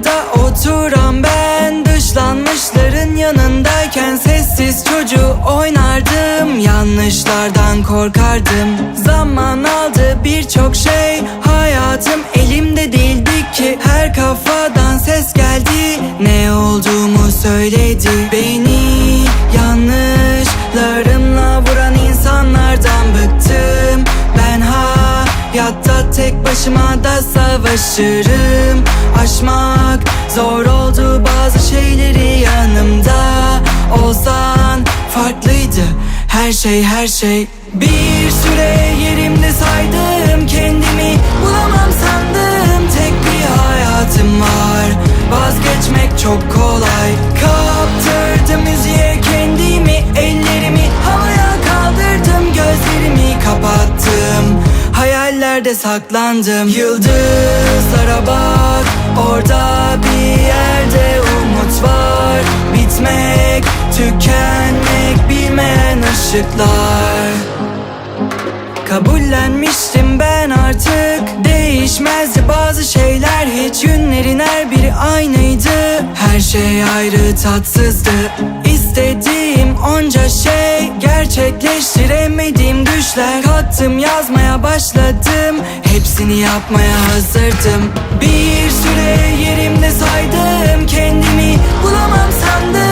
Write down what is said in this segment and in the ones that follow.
oturan ben. Dışlanmışların yanındayken Sessiz çocuğu oynardım. Yanlışlardan korkardım. Zaman aldı birçok şey. Hayatım elimde değildi ki. Her kafadan ses geldi. Ne olduğumu söyledi. Beni hayatta tek başıma da savaşırım. Aşmak zor oldu bazı şeyleri yanımda Olsan. Farklıydı her şey her şey. Bir süre yerimde saydım kendimi. Bulamam sandım Hayallerde saklandım. Yıldızlara bak Orada bir yerde umut var. Bitmek, tükenmek bilmeyen ışıklar. Kabullenmiştim ben artık. Değişmezdi bazı şeyler Hiç günlerin her biri aynıydı. Her şey ayrı tatsızdı. İstediğim onca şey Gerçekleştiremediğim düşler Kattım yazmaya başladım. Hepsini yapmaya hazırdım. Bir süre yerimde saydım. Kendimi bulamam sandım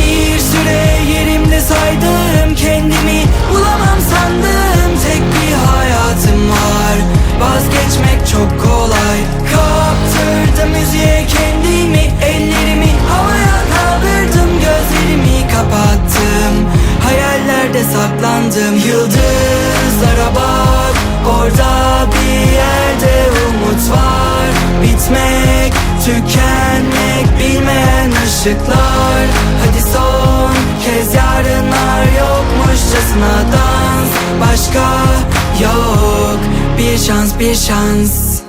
Kaptırdım müziğe kendimi Ellerimi. Havaya kaldırdım Gözlerimi kapattım. Hayallerde saklandım. Yıldızlara bak Orada bir yerde umut var. Bitmek, tükenmek bilmeyen ışıklar. Hadi son kez yarınlar yokmuşçasına dans. Başka yok bir şans bir şans